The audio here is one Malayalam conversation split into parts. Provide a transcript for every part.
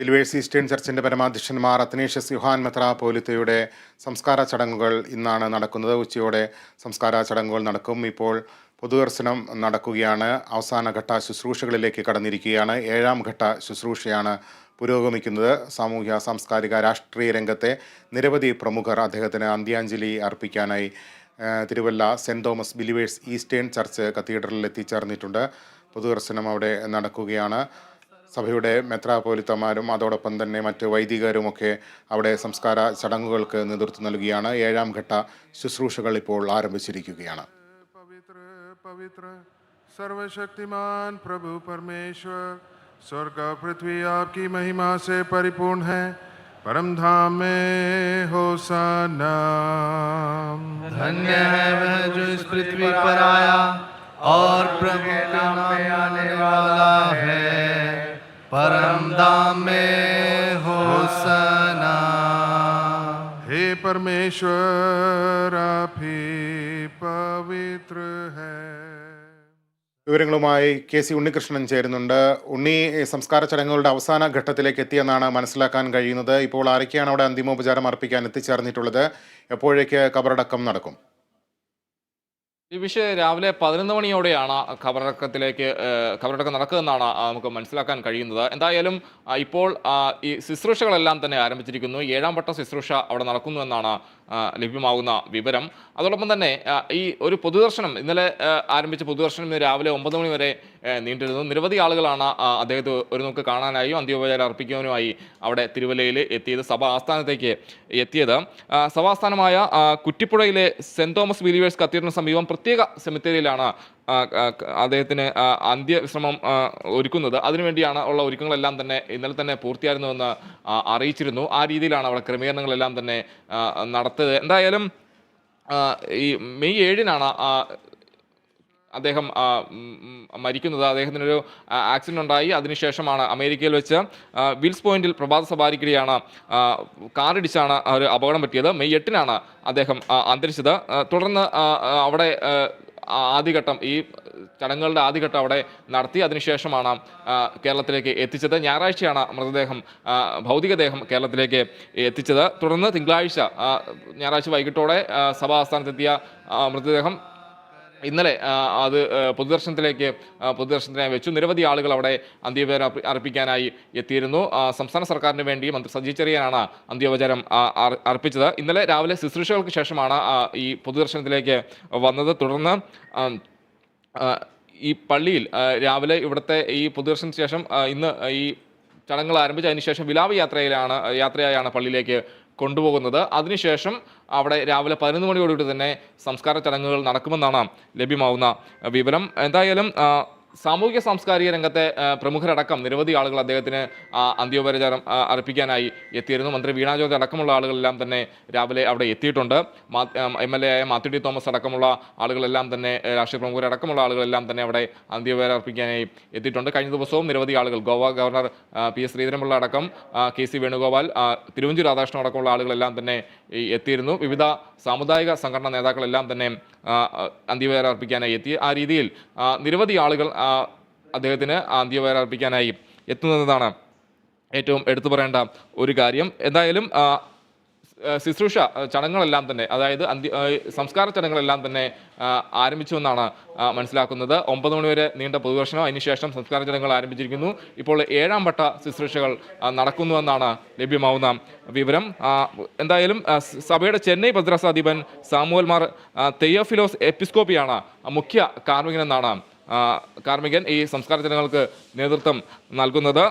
ബിൽവേഴ്സ് ഈസ്റ്റേൺ ചർച്ചിന്റെ പരമാധ്യക്ഷന്മാർ അത്തനേഷ്യസ് യുഹാൻ മെത്രാപോലിത്തയുടെ സംസ്കാര ചടങ്ങുകൾ ഇന്നാണ് നടക്കുന്നത്. ഉച്ചയോടെ സംസ്കാര ചടങ്ങുകൾ നടക്കും. ഇപ്പോൾ പൊതുദർശനം നടക്കുകയാണ്. അവസാനഘട്ട ശുശ്രൂഷകളിലേക്ക് കടന്നിരിക്കുകയാണ്. ഏഴാം ഘട്ട ശുശ്രൂഷയാണ് പുരോഗമിക്കുന്നത്. സാമൂഹ്യ സാംസ്കാരിക രാഷ്ട്രീയ രംഗത്തെ നിരവധി പ്രമുഖർ അദ്ദേഹത്തിന് അന്ത്യാഞ്ജലി അർപ്പിക്കാനായി Thiruvalla Saint Thomas Believers Eastern Church കത്തീഡ്രലിൽ എത്തിച്ചേർന്നിട്ടുണ്ട്. പൊതുദർശനം അവിടെ നടക്കുകയാണ്. സഭയുടെ മെത്രാപോലിത്തമാരും അതോടൊപ്പം തന്നെ മറ്റ് വൈദികരുമൊക്കെ അവിടെ സംസ്കാര ചടങ്ങുകൾക്ക് നേതൃത്വം നൽകുകയാണ് ഏഴാം ഘട്ട ശുശ്രൂഷകൾ ഇപ്പോൾ ആരംഭിച്ചിരിക്കുകയാണ് पवित्र पवित्र सर्वशक्तिमान प्रभु परमेश्वर स्वर्ग और पृथ्वी आपकी महिमा से परिपूर्ण है परम धाम में हो धन्य है वह जो इस पृथ्वी पर आया और प्रभु के नाम में आने वाला है परम धाम में होसना हे परमेश्वर आप ही पवित्र है വിവരങ്ങളുമായി കെ സി ഉണ്ണികൃഷ്ണൻ ചേരുന്നുണ്ട് ഉണ്ണി ഈ സംസ്കാര ചടങ്ങുകളുടെ അവസാന ഘട്ടത്തിലേക്ക് എത്തിയെന്നാണ് മനസ്സിലാക്കാൻ കഴിയുന്നത് ഇപ്പോൾ ആരൊക്കെയാണ് അവിടെ അന്തിമോപചാരം അർപ്പിക്കാൻ എത്തിച്ചേർന്നിട്ടുള്ളത് എപ്പോഴേക്ക് കബറടക്കം നടക്കും ഈ വിഷയം രാവിലെ പതിനൊന്ന് മണിയോടെയാണ് ഖബറടക്കത്തിലേക്ക് ഖബറടക്കം നടക്കുന്നതെന്നാണ് നമുക്ക് മനസ്സിലാക്കാൻ കഴിയുന്നത്. എന്തായാലും ഇപ്പോൾ ഈ ശുശ്രൂഷകളെല്ലാം തന്നെ ആരംഭിച്ചിരിക്കുന്നു. ഏഴാം വട്ട ശുശ്രൂഷ അവിടെ നടക്കുന്നു എന്നാണ് ലഭ്യമാകുന്ന വിവരം. അതോടൊപ്പം തന്നെ ഈ ഒരു പൊതുദർശനം ഇന്നലെ ആരംഭിച്ച പൊതുദർശനം ഇന്ന് രാവിലെ ഒമ്പത് മണി വരെ നീണ്ടിരുന്നു നിരവധി ആളുകളാണ് അദ്ദേഹത്തെ ഒരു നോക്ക് കാണാനായും അന്ത്യോപചാരം അർപ്പിക്കുവാനുമായി അവിടെ തിരുവല്ലയിൽ എത്തിയത് സഭ ആസ്ഥാനത്തേക്ക് എത്തിയത്. സഭാസ്ഥാനമായ കുറ്റിപ്പുഴയിലെ സെന്റ് തോമസ് ബിലീവേഴ്സ് കത്തീഡ്രലിന് സമീപം പ്രത്യേക സെമിത്തേരിയിലാണ് അദ്ദേഹത്തിന് അന്ത്യവിശ്രമം ഒരുക്കുന്നത്. അതിനുവേണ്ടിയാണ് ഉള്ള ഒരുക്കങ്ങളെല്ലാം തന്നെ ഇന്നലെ തന്നെ പൂർത്തിയായിരുന്നുവെന്ന് അറിയിച്ചിരുന്നു. ആ രീതിയിലാണ് അവിടെ ക്രമീകരണങ്ങളെല്ലാം തന്നെ നടത്തിയത്. എന്തായാലും ഈ മെയ് ഏഴിനാണ് അദ്ദേഹം മരിക്കുന്നത്. അദ്ദേഹത്തിനൊരു ആക്സിഡന്റ് ഉണ്ടായി. അതിനുശേഷമാണ് അമേരിക്കയിൽ വെച്ച് വിൽസ് പോയിന്റിൽ പ്രഭാത സവാരിക്കിടെയാണ് കാറിടിച്ചാണ് ഒരു അപകടം പറ്റിയത്. മെയ് എട്ടിനാണ് അദ്ദേഹം അന്തരിച്ചത്. തുടർന്ന് അവിടെ ആദ്യഘട്ടം ഈ ചടങ്ങുകളുടെ ആദ്യഘട്ടം അവിടെ നടത്തി. അതിനുശേഷമാണ് കേരളത്തിലേക്ക് എത്തിച്ചത്. ഞായറാഴ്ചയാണ് മൃതദേഹം ഭൗതികദേഹം കേരളത്തിലേക്ക് എത്തിച്ചത്. തുടർന്ന് തിങ്കളാഴ്ച ഞായറാഴ്ച വൈകിട്ടോടെ സഭാ ആസ്ഥാനത്തെത്തിയ മൃതദേഹം ഇന്നലെ അത് പൊതുദർശനത്തിലേക്ക് പൊതുദർശനത്തിനായി വെച്ചു. നിരവധി ആളുകൾ അവിടെ അന്ത്യോപചാരം അർപ്പിക്കാനായി എത്തിയിരുന്നു. സംസ്ഥാന സർക്കാരിന് വേണ്ടി മന്ത്രി സജി ചെറിയാനാണ് അന്ത്യോപചാരം അർപ്പിച്ചത്. ഇന്നലെ രാവിലെ ശുശ്രൂഷകൾക്ക് ശേഷമാണ് ഈ പൊതുദർശനത്തിലേക്ക് വന്നത്. തുടർന്ന് ഈ പള്ളിയിൽ രാവിലെ ഇവിടുത്തെ ഈ പൊതുദർശനത്തിന് ശേഷം ഇന്ന് ഈ ചടങ്ങുകൾ ആരംഭിച്ചതിന് അതിനുശേഷം വിലാപ യാത്രയിലാണ് യാത്രയായാണ് പള്ളിയിലേക്ക് കൊണ്ടുപോകുന്നത്. അതിനുശേഷം അവിടെ രാവിലെ പതിനൊന്ന് മണിയോടുകൂടി തന്നെ സംസ്കാര ചടങ്ങുകൾ നടക്കുമെന്നാണ് ലഭ്യമാവുന്ന വിവരം. എന്തായാലും സാമൂഹിക സാംസ്കാരിക രംഗത്തെ പ്രമുഖരടക്കം നിരവധി ആളുകൾ അദ്ദേഹത്തിന് അന്ത്യോപരിചാരം അർപ്പിക്കാനായി എത്തിയിരുന്നു. മന്ത്രി വീണാ ജോർജ് അടക്കമുള്ള ആളുകളെല്ലാം തന്നെ രാവിലെ അവിടെ എത്തിയിട്ടുണ്ട്. എം എൽ എ ആയ മാത്യു ടി തോമസ് അടക്കമുള്ള ആളുകളെല്ലാം തന്നെ രാഷ്ട്രീയ പ്രമുഖരടക്കമുള്ള ആളുകളെല്ലാം തന്നെ അവിടെ അന്ത്യോപചാരം അർപ്പിക്കാനായി എത്തിയിട്ടുണ്ട്. കഴിഞ്ഞ ദിവസവും നിരവധി ആളുകൾ Goa governor P S Sreedharan Pillai അടക്കം കെ സി വേണുഗോപാൽ തിരുവഞ്ചൂർ രാധാകൃഷ്ണൻ അടക്കമുള്ള ആളുകളെല്ലാം തന്നെ എത്തിയിരുന്നു. വിവിധ സാമുദായിക സംഘടനാ നേതാക്കളെല്ലാം തന്നെ അന്ത്യോപചാരം അർപ്പിക്കാനായി എത്തി. ആ രീതിയിൽ നിരവധി ആളുകൾ അദ്ദേഹത്തിന് അന്ത്യോപചാരം അർപ്പിക്കാനായി എത്തുന്നതാണ് ഏറ്റവും എടുത്തു പറയേണ്ട ഒരു കാര്യം. എന്തായാലും ശുശ്രൂഷ ചടങ്ങുകളെല്ലാം തന്നെ അതായത് അന്ത്യ സംസ്കാര ചടങ്ങുകളെല്ലാം തന്നെ ആരംഭിച്ചു ആ, മനസ്സിലാക്കുന്നത്. ഒമ്പത് മണിവരെ നീണ്ട പൊതുദർശനം അതിനുശേഷം സംസ്കാര ചടങ്ങുകൾ ആരംഭിച്ചിരിക്കുന്നു. ഇപ്പോൾ ഏഴാം വട്ട ശുശ്രൂഷകൾ നടക്കുന്നുവെന്നാണ് ലഭ്യമാവുന്ന വിവരം. എന്തായാലും സഭയുടെ ചെന്നൈ ഭദ്രാസാധിപൻ സാമുവൽ മാർ തെയ്യോഫിലോസ് എപ്പിസ്കോപ്പിയാണ് മുഖ്യ കാർമ്മികനെന്നാണ് ആ, കാർമികൻ ഈ സംസ്കാര ചടങ്ങുകൾക്ക് നേതൃത്വം നൽകുന്നത്.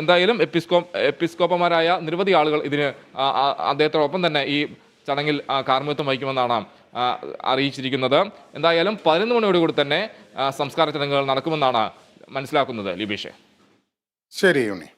എന്തായാലും എപ്പിസ്കോ എപ്പിസ്കോപ്പമാരായ നിരവധി ആളുകൾ ഇതിന് അദ്ദേഹത്തോടൊപ്പം തന്നെ ഈ ചടങ്ങിൽ ആ, കാർമ്മികത്വം വഹിക്കുമെന്നാണ് അറിയിച്ചിരിക്കുന്നത്. എന്തായാലും പതിനൊന്ന് മണിയോടുകൂടി തന്നെ സംസ്കാര ചടങ്ങുകൾ നടക്കുമെന്നാണ് മനസ്സിലാക്കുന്നത് ലിബീഷെ. ശരി ഉണ്ണി